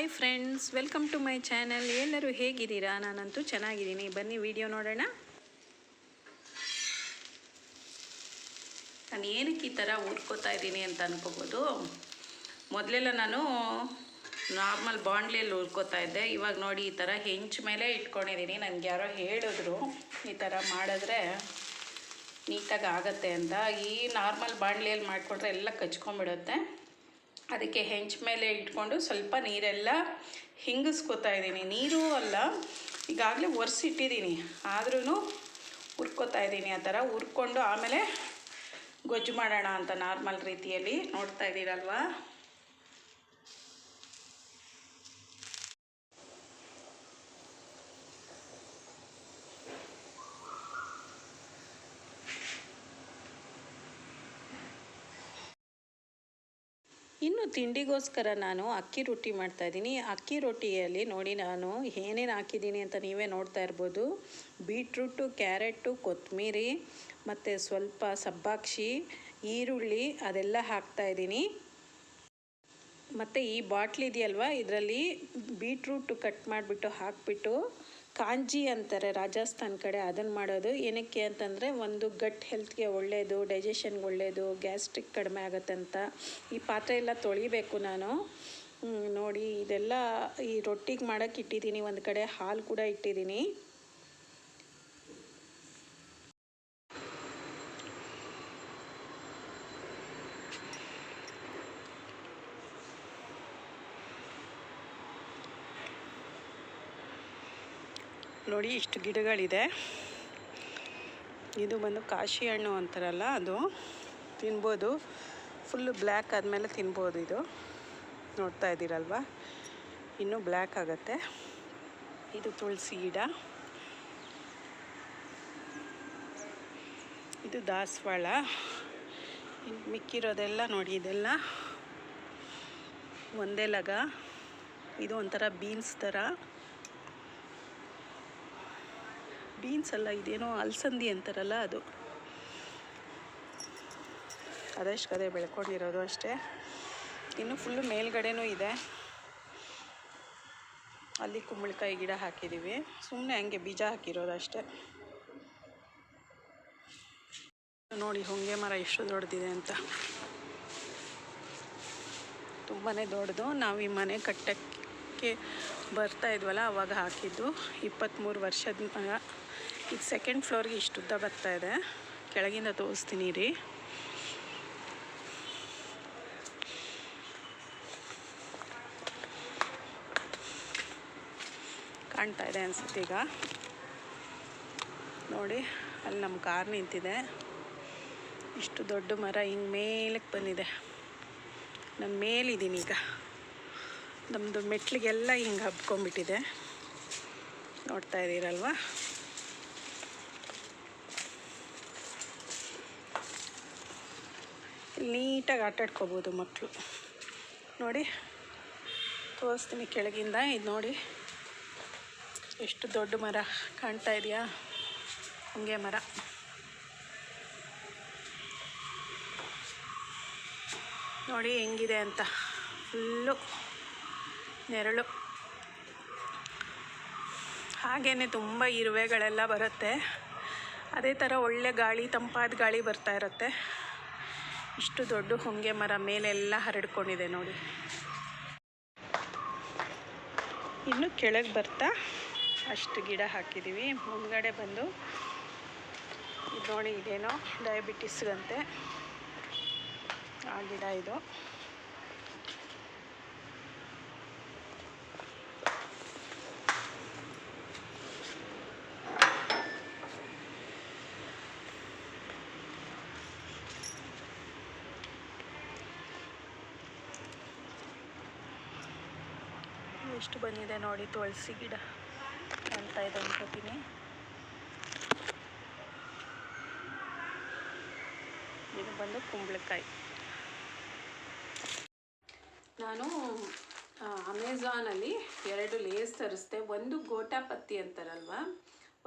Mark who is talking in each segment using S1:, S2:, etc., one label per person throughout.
S1: Hi friends welcome to my channel ಎಲ್ಲರೂ ಹೇಗಿದ್ದೀರಾ? ನಾನಂತೂ ಚೆನ್ನಾಗಿದ್ದೀನಿ. ಬನ್ನಿ ವಿಡಿಯೋ ನೋಡೋಣ. ನಾನು ಏನಕ್ಕೆ ಈ ಥರ ಹುರ್ಕೋತಾ ಇದ್ದೀನಿ ಅಂತ ಅನ್ಕೋಬೋದು. ಮೊದಲೆಲ್ಲ ನಾನು ನಾರ್ಮಲ್ ಬಾಂಡ್ಲಿಯಲ್ಲಿ ಹುರ್ಕೋತಾ ಇದ್ದೆ. ಇವಾಗ ನೋಡಿ ಈ ಥರ ಹೆಂಚ್ ಮೇಲೆ ಇಟ್ಕೊಂಡಿದ್ದೀನಿ. ನನಗೆ ಯಾರೋ ಹೇಳಿದ್ರು ಈ ಥರ ಮಾಡಿದ್ರೆ ನೀಟಾಗಿ ಆಗತ್ತೆ ಅಂತ. ಈ ನಾರ್ಮಲ್ ಬಾಂಡ್ಲಿಯಲ್ಲಿ ಮಾಡಿಕೊಟ್ರೆ ಎಲ್ಲ ಕಚ್ಕೊಂಡ್ಬಿಡುತ್ತೆ. ಅದಕ್ಕೆ ಹೆಂಚ್ ಮೇಲೆ ಇಟ್ಕೊಂಡು ಸ್ವಲ್ಪ ನೀರೆಲ್ಲ ಹಿಂಗಿಸ್ಕೊತಾ ಇದ್ದೀನಿ. ನೀರು ಅಲ್ಲ, ಈಗಾಗಲೇ ಒರೆಸಿಟ್ಟಿದ್ದೀನಿ. ಆದ್ರೂ ಹುರ್ಕೋತಾ ಇದ್ದೀನಿ. ಆ ಥರ ಹುರ್ಕೊಂಡು ಆಮೇಲೆ ಗೊಜ್ಜು ಮಾಡೋಣ ಅಂತ ನಾರ್ಮಲ್ ರೀತಿಯಲ್ಲಿ ನೋಡ್ತಾ ಇದ್ದೀರಲ್ವಾ? ಇನ್ನು ತಿಂಡಿಗೋಸ್ಕರ ನಾನು ಅಕ್ಕಿ ರೊಟ್ಟಿ ಮಾಡ್ತಾಯಿದ್ದೀನಿ ಅಕ್ಕಿ ರೊಟ್ಟಿಯಲ್ಲಿ ನೋಡಿ ನಾನು ಏನೇನು ಹಾಕಿದ್ದೀನಿ ಅಂತ ನೀವೇ ನೋಡ್ತಾ ಇರ್ಬೋದು. ಬೀಟ್ರೂಟು, ಕ್ಯಾರೆಟು ಕೊತ್ತಂಬರಿ ಮತ್ತು ಸ್ವಲ್ಪ ಸಬ್ಬಾಕ್ಷಿ, ಈರುಳ್ಳಿ ಅದೆಲ್ಲ ಹಾಕ್ತಾಯಿದ್ದೀನಿ ಮತ್ತು ಈ ಬಾಟ್ಲಿದೆಯಲ್ವ ಇದರಲ್ಲಿ ಬೀಟ್ರೂಟು ಕಟ್ ಮಾಡಿಬಿಟ್ಟು ಹಾಕಿಬಿಟ್ಟು ಕಾಂಜಿ ಅಂತಾರೆ ರಾಜಸ್ಥಾನ್ ಕಡೆ ಅದನ್ನು ಮಾಡೋದು. ಏನಕ್ಕೆ ಅಂತಂದರೆ ಒಂದು ಗಟ್ ಹೆಲ್ತ್ಗೆ ಒಳ್ಳೆಯದು ಡೈಜೆಷನ್ಗೆ ಒಳ್ಳೆಯದು ಗ್ಯಾಸ್ಟ್ರಿಕ್ ಕಡಿಮೆ ಆಗುತ್ತೆ ಅಂತ. ಈ ಪಾತ್ರೆ ಎಲ್ಲ ತೊಳಿಬೇಕು ನಾನು. ನೋಡಿ, ಇದೆಲ್ಲ ಈ ರೊಟ್ಟಿಗೆ ಮಾಡೋಕ್ಕೆ ಇಟ್ಟಿದ್ದೀನಿ ಒಂದು ಕಡೆ ಹಾಲು ಕೂಡ ಇಟ್ಟಿದ್ದೀನಿ ನೋಡಿ ಇಷ್ಟು ಗಿಡಗಳಿದೆ. ಇದು ಬಂದು ಕಾಶಿ ಹಣ್ಣು ಅಂತಾರಲ್ಲ ಅದು. ತಿನ್ಬೋದು. ಫುಲ್ಲು ಬ್ಲ್ಯಾಕ್ ಆದಮೇಲೆ ತಿನ್ಬೋದು ಇದು. ನೋಡ್ತಾ ಇದ್ದೀರಲ್ವ? ಇನ್ನೂ ಬ್ಲ್ಯಾಕ್ ಆಗುತ್ತೆ. ಇದು ತುಳಸಿ ಗಿಡ. ಇದು ದಾಸವಾಳ. ಇನ್ನು ಮಿಕ್ಕಿರೋದೆಲ್ಲ ನೋಡಿ ಇದೆಲ್ಲ. ಒಂದೇ ಲಗ. ಇದು ಒಂಥರ ಬೀನ್ಸ್ ಥರ. ಬೀನ್ಸ್ ಅಲ್ಲ, ಇದೇನೋ ಅಲಸಂದಿ ಅಂತಾರಲ್ಲ ಅದು. ಅದಷ್ಟು ಬೆಳ್ಕೊಂಡಿರೋದು ಅಷ್ಟೇ. ಇನ್ನು ಫುಲ್ಲು ಮೇಲ್ಗಡೆನೂ ಇದೆ. ಅಲ್ಲಿ ಕುಂಬಳಕಾಯಿ ಗಿಡ ಹಾಕಿದ್ದೀವಿ ಸುಮ್ಮನೆ ಹಂಗೆ ಬೀಜ ಹಾಕಿರೋದು ಅಷ್ಟೇ. ನೋಡಿ, ಹೊಂಗೆ ಮರ ಎಷ್ಟು ದೊಡ್ಡದಿದೆ ಅಂತ. ತುಂಬಾ ದೊಡ್ಡದು. ನಾವು ಈ ಮನೆ ಕಟ್ಟಕ್ಕೆ ಬರ್ತಾ ಇದ್ವಲ್ಲ, ಅವಾಗ ಹಾಕಿದ್ದು. ಇಪ್ಪತ್ತ್ಮೂರು ವರ್ಷದ ಮರ. ಇದು ಸೆಕೆಂಡ್ ಫ್ಲೋರ್ಗೆ ಇಷ್ಟು ಉದ್ದ ಬರ್ತಾ ಇದೆ. ಕೆಳಗಿಂದ ತೋರಿಸ್ತೀನಿ ರೀ ಕಾಣ್ತಾ ಇದೆ ಅನ್ಸುತ್ತೆ ಈಗ. ನೋಡಿ, ಅಲ್ಲಿ ನಮ್ಮ ಕಾರ್ ನಿಂತಿದೆ. ಇಷ್ಟು ದೊಡ್ಡ ಮರ ಹಿಂಗೆ ಮೇಲಕ್ಕೆ ಬಂದಿದೆ. ನಾನು ಮೇಲಿದ್ದೀನಿ ಈಗ. ನಮ್ಮದು ಮೆಟ್ಲಿಗೆಲ್ಲ ಹಿಂಗೆ ಹಬ್ಕೊಂಡ್ಬಿಟ್ಟಿದೆ. ನೋಡ್ತಾ ಇದ್ದೀರಲ್ವಾ? ನೀಟಾಗಿ ಆಟಾಡ್ಕೋಬೋದು ಮಕ್ಕಳು. ನೋಡಿ, ತೋರಿಸ್ತೀನಿ ಕೆಳಗಿಂದ. ಇದು ನೋಡಿ, ಎಷ್ಟು ದೊಡ್ಡ ಮರ ಕಾಣ್ತಾ ಇದೆಯಾ? ಹಂಗೆ ಮರ. ನೋಡಿ, ಹೆಂಗಿದೆ ಅಂತ. ಫುಲ್ಲು ನೆರಳು. ಹಾಗೇ ತುಂಬ ಇರುವೆಗಳೆಲ್ಲ ಬರುತ್ತೆ. ಅದೇ ಥರ ಒಳ್ಳೆ ಗಾಳಿ, ತಂಪಾದ ಗಾಳಿ ಬರ್ತಾ ಇರುತ್ತೆ. ಇಷ್ಟು ದೊಡ್ಡ ಹೊಂಗೆ ಮರ ಮೇಲೆಲ್ಲ ಹರಡ್ಕೊಂಡಿದೆ ನೋಡಿ. ಇನ್ನು ಕೆಳಗೆ ಬರ್ತಾ ಅಷ್ಟು ಗಿಡ ಹಾಕಿದ್ದೀವಿ ಮುಂದ್ಗಡೆ ಬಂದು ನೋಡಿ ಇದೇನೋ ಡಯಾಬಿಟಿಸ್ಗಂತೆ ಆ ಗಿಡ ಇದು. ಎಷ್ಟು ಬಂದಿದೆ ನೋಡಿ ತುಳಸಿ ಗಿಡ ಅಂತ ಇದೆ ಅನ್ಕೋತೀನಿ ಇದು ಬಂದು ಕುಂಬಳಕಾಯಿ. ನಾನು ಅಮೆಝಾನಲ್ಲಿ ಎರಡು ಲೇಸ್ ತರಿಸ್ದೆ. ಒಂದು ಗೋಟಾಪತ್ತಿ ಅಂತಾರಲ್ವ?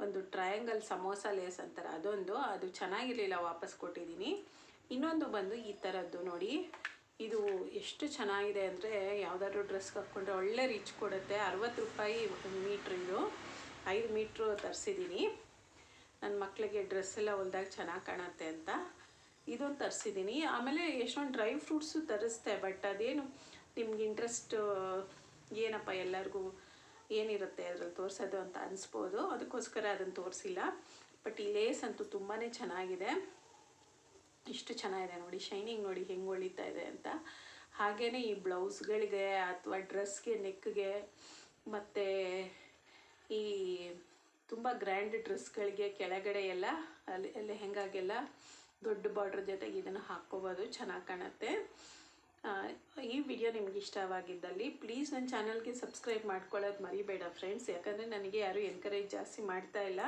S1: ಒಂದು ಟ್ರಯಾಂಗಲ್ ಸಮೋಸ ಲೇಸ್ ಅಂತಾರೆ. ಅದೊಂದು. ಅದು ಚೆನ್ನಾಗಿರಲಿಲ್ಲ, ವಾಪಸ್ ಕೊಟ್ಟಿದ್ದೀನಿ. ಇನ್ನೊಂದು ಬಂದು ಈ ಥರದ್ದು ನೋಡಿ. ಇದು ಎಷ್ಟು ಚೆನ್ನಾಗಿದೆ ಅಂದರೆ ಯಾವುದಾದ್ರೂ ಡ್ರೆಸ್ಗೆ ಹಾಕ್ಕೊಂಡ್ರೆ ಒಳ್ಳೆ ರೀಚ್ ಕೊಡುತ್ತೆ. ಅರವತ್ತು ರೂಪಾಯಿ ಮೀಟ್ರ್ ಇದು. ಐದು ಮೀಟ್ರು ತರಿಸಿದ್ದೀನಿ. ನನ್ನ ಮಕ್ಕಳಿಗೆ ಡ್ರೆಸ್ ಎಲ್ಲ ಹೊಲ್ದಾಗ ಚೆನ್ನಾಗಿ ಕಾಣುತ್ತೆ ಅಂತ ಇದೊಂದು ತರಿಸಿದ್ದೀನಿ. ಆಮೇಲೆ ಎಷ್ಟೊಂದು ಡ್ರೈ ಫ್ರೂಟ್ಸು ತರಿಸ್ತೆ ಬಟ್ ಅದೇನು ನಿಮ್ಗೆ ಇಂಟ್ರೆಸ್ಟ್, ಏನಪ್ಪ ಎಲ್ಲರಿಗೂ ಏನಿರುತ್ತೆ ಅದ್ರಲ್ಲಿ ತೋರಿಸೋದು ಅಂತ ಅನಿಸ್ಬೋದು. ಅದಕ್ಕೋಸ್ಕರ ಅದನ್ನು ತೋರಿಸಿಲ್ಲ. ಬಟ್ ಈ ಲೇಸ್ ಅಂತೂ ತುಂಬಾ ಚೆನ್ನಾಗಿದೆ. ಇಷ್ಟು ಚೆನ್ನಾಗಿದೆ ನೋಡಿ ಶೈನಿಂಗ್ ನೋಡಿ ಹೆಂಗೆ ಹೊಳಿತಾ ಇದೆ ಅಂತ. ಹಾಗೆಯೇ ಈ ಬ್ಲೌಸ್ಗಳಿಗೆ ಅಥವಾ ಡ್ರೆಸ್ಗೆ, ನೆಕ್ಗೆ ಮತ್ತು ಈ ತುಂಬ ಗ್ರ್ಯಾಂಡ್ ಡ್ರೆಸ್ಗಳಿಗೆ ಕೆಳಗಡೆ ಎಲ್ಲ, ಅಲ್ಲಿ ಅಲ್ಲಿ ಹೆಂಗಾಗೆಲ್ಲ ದೊಡ್ಡ ಬಾರ್ಡ್ರ್ ಜೊತೆಗೆ ಇದನ್ನು ಹಾಕ್ಕೋಬೋದು. ಚೆನ್ನಾಗಿ ಕಾಣುತ್ತೆ. ಈ ವಿಡಿಯೋ ನಿಮ್ಗೆ ಇಷ್ಟವಾಗಿದ್ದಲ್ಲಿ ಪ್ಲೀಸ್ ನನ್ನ ಚಾನಲ್ಗೆ ಸಬ್ಸ್ಕ್ರೈಬ್ ಮಾಡ್ಕೊಳ್ಳೋದು ಮರಿಬೇಡ ಫ್ರೆಂಡ್ಸ್ ಯಾಕಂದರೆ ನನಗೆ ಯಾರೂ ಎನ್ಕರೇಜ್ ಜಾಸ್ತಿ ಮಾಡ್ತಾ ಇಲ್ಲ.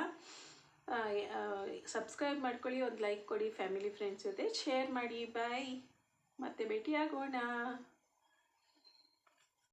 S1: ಸಬ್ಸ್ಕ್ರೈಬ್ ಮಾಡ್ಕೊಳ್ಳಿ ಒಂದು ಲೈಕ್ ಕೊಡಿ ಫ್ಯಾಮಿಲಿ ಫ್ರೆಂಡ್ಸ್ ಜೊತೆ. ಶೇರ್ ಮಾಡಿ ಬಾಯ್ ಮತ್ತೆ ಭೇಟಿಯಾಗೋಣ.